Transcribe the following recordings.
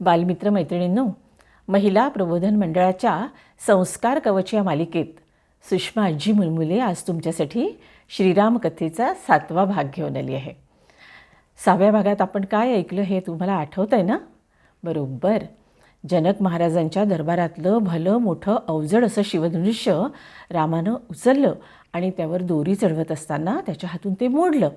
बालमित्र मैत्रिणींनो महिला प्रबोधन मंडळाच्या संस्कार कवच या मालिकेत सुषमा आजी मुलमुले आज तुमच्यासाठी श्रीराम कथेचा सातवा भाग घेऊन आली आहे. सहाव्या भागात आपण काय ऐकलं हे तुम्हाला आठवतं आहे ना? बरोबर. जनक महाराजांच्या दरबारातलं भलं मोठं अवजड असं शिवधनुष्य रामानं उचललं आणि त्यावर दोरी चढवत असताना त्याच्या हातून ते मोडलं.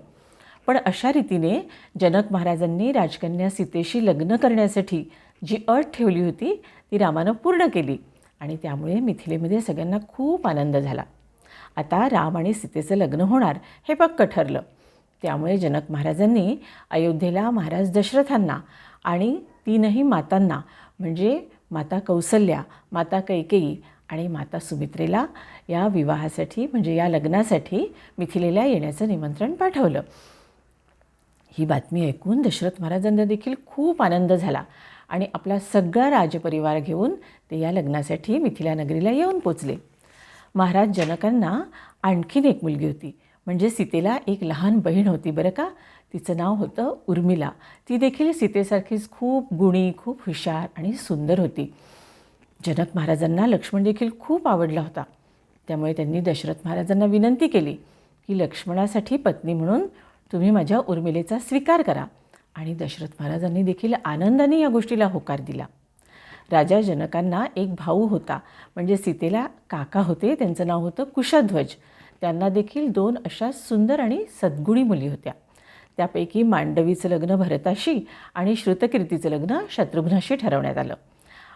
पण अशा रीतीने जनक महाराजांनी राजकन्या सीतेशी लग्न करण्यासाठी जी अट ठेवली होती ती रामानं पूर्ण केली आणि त्यामुळे मिथिलेमध्ये सगळ्यांना खूप आनंद झाला. आता राम आणि सीतेचं लग्न होणार हे पक्क ठरलं. त्यामुळे जनक महाराजांनी अयोध्येला महाराज दशरथांना आणि तीनही मातांना म्हणजे माता कौसल्या माता कैकेयी आणि माता सुमित्रेला या विवाहासाठी म्हणजे या लग्नासाठी मिथिलेला येण्याचं निमंत्रण पाठवलं. ही बातमी ऐकून दशरथ महाराजांना देखील खूप आनंद झाला. आणि आपला सगळा राजपरिवार घेऊन ते या लग्नासाठी मिथिला नगरीला येऊन पोचले. महाराज जनकांना आणखीन एक मुलगी होती. म्हणजे सीतेला एक लहान बहीण होती बरं का? तिचं नाव होतं उर्मिला. ती देखील सीतेसारखीच खूप गुणी खूप हुशार आणि सुंदर होती. जनक महाराजांना लक्ष्मण देखील खूप आवडला होता. त्यामुळे त्यांनी दशरथ महाराजांना विनंती केली की लक्ष्मणासाठी पत्नी म्हणून तुम्ही माझ्या उर्मिलेचा स्वीकार करा. आणि दशरथ महाराजांनी देखील आनंदाने या गोष्टीला होकार दिला. राजा जनकांना एक भाऊ होता. म्हणजे सीतेला काका होते त्यांचं नाव होतं कुशध्वज. त्यांना देखील दोन अशा सुंदर आणि सद्गुणी मुली होत्या. त्यापैकी मांडवीचं लग्न भरताशी आणि श्रुतकीर्तीचं लग्न शत्रुघ्नाशी ठरवण्यात आलं.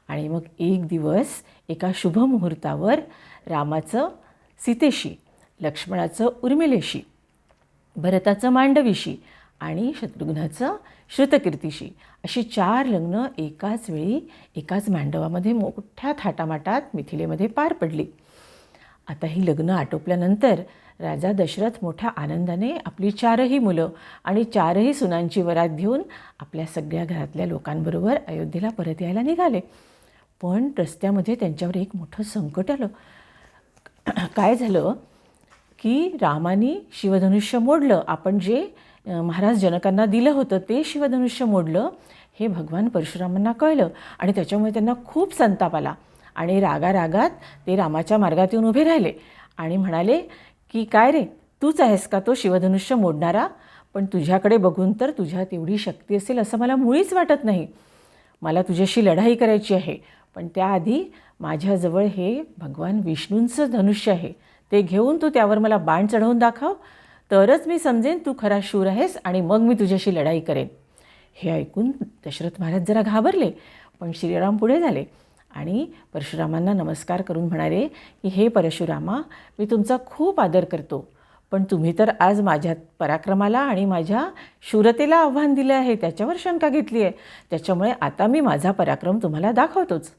आणि मग एक दिवस एका शुभ मुहूर्तावर रामाचं सीतेशी लक्ष्मणाचं उर्मिलेशी भरताचं मांडवीशी आणि शत्रुघ्नाचं श्रुतकीर्तीशी. अशी चार लग्न एकाच वेळी एकाच मांडवामध्ये मोठ्या थाटामाटात मिथिलेमध्ये पार पडली. आता ही लग्न आटोपल्यानंतर राजा दशरथ मोठ्या आनंदाने आपली चारही मुलं आणि चारही सुनांची वरात घेऊन आपल्या सगळ्या घरातल्या लोकांबरोबर अयोध्येला परत यायला निघाले. पण रस्त्यामध्ये त्यांच्यावर एक मोठं संकट आलं. काय झालं? की रामाने शिवधनुष्य मोडलं. आपण जे महाराज जनकांना दिलं होतं ते शिवधनुष्य मोडलं हे भगवान परशुरामांना कळलं आणि त्याच्यामुळे त्यांना खूप संताप आला आणि रागा रागात ते रामाच्या मार्गात येऊन उभे राहिले आणि म्हणाले की काय रे तूच आहेस का तो शिवधनुष्य मोडणारा? पण तुझ्याकडे बघून तर तुझ्यात एवढी शक्ती असेल असं मला मुळीच वाटत नाही. मला तुझ्याशी लढाई करायची आहे पण त्याआधी माझ्याजवळ हे भगवान विष्णूंचं धनुष्य आहे. ते घेऊन तू त्यावर मला बाण चढवून दाखव. तरच मी समजेन तू खरा शूर आहेस आणि मग मी तुझ्याशी लढाई करेन. हे ऐकून दशरथ महाराज जरा घाबरले पण श्रीराम पुढे झाले आणि परशुरामांना नमस्कार करून म्हणाले की हे परशुरामा मी तुमचा खूप आदर करतो पण तुम्ही तर आज माझ्या पराक्रमाला आणि माझ्या शूरतेला आव्हान दिलं आहे त्याच्यावर शंका घेतली आहे. त्याच्यामुळे आता मी माझा पराक्रम तुम्हाला दाखवतोच.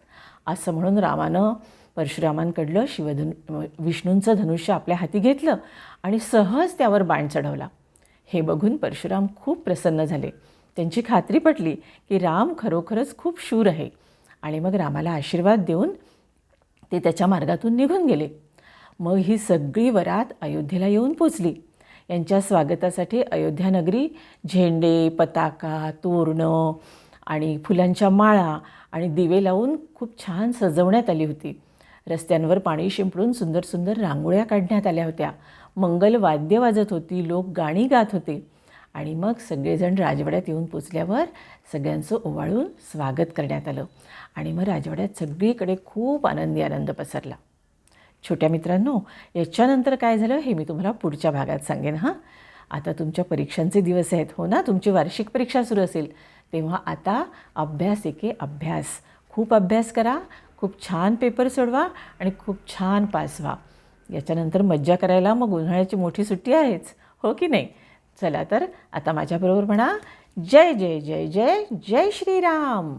असं म्हणून रामानं परशुरामांकडलं शिवधनु विष्णूंचं धनुष्य आपल्या हाती घेतलं आणि सहज त्यावर बाण चढवला. हे बघून परशुराम खूप प्रसन्न झाले. त्यांची खात्री पटली की राम खरोखरच खूप शूर आहे आणि मग रामाला आशीर्वाद देऊन ते त्याच्या मार्गातून निघून गेले. मग ही सगळी वरात अयोध्येला येऊन पोचली. यांच्या स्वागतासाठी अयोध्या नगरी झेंडे पताका तोरणं आणि फुलांच्या माळा आणि दिवे लावून खूप छान सजवण्यात आली होती. रस्त्यांवर पाणी शिंपडून सुंदर सुंदर रांगोळ्या काढण्यात आल्या होत्या. मंगल वाद्य वाजत होती लोक गाणी गात होते. आणि मग सगळेजण राजवाड्यात येऊन पोचल्यावर सगळ्यांचं ओवाळून स्वागत करण्यात आलं. आणि मग राजवाड्यात सगळीकडे खूप आनंदी आनंद पसरला. छोट्या मित्रांनो याच्यानंतर काय झालं हे मी तुम्हाला पुढच्या भागात सांगेन हां? आता तुमच्या परीक्षांचे दिवस आहेत. हो ना तुमची वार्षिक परीक्षा सुरू असेल. तेव्हा आता अभ्यास एके अभ्यास. खूप अभ्यास करा खूप छान पेपर सोडवा आणि खूप छान पास व्हा याच्यानंतर मज्जा करायला मग उन्हाळ्याची मोठी सुट्टी आहेच हो की नाही? चला तर आता माझ्याबरोबर म्हणा जय जय जय जय जय श्रीराम!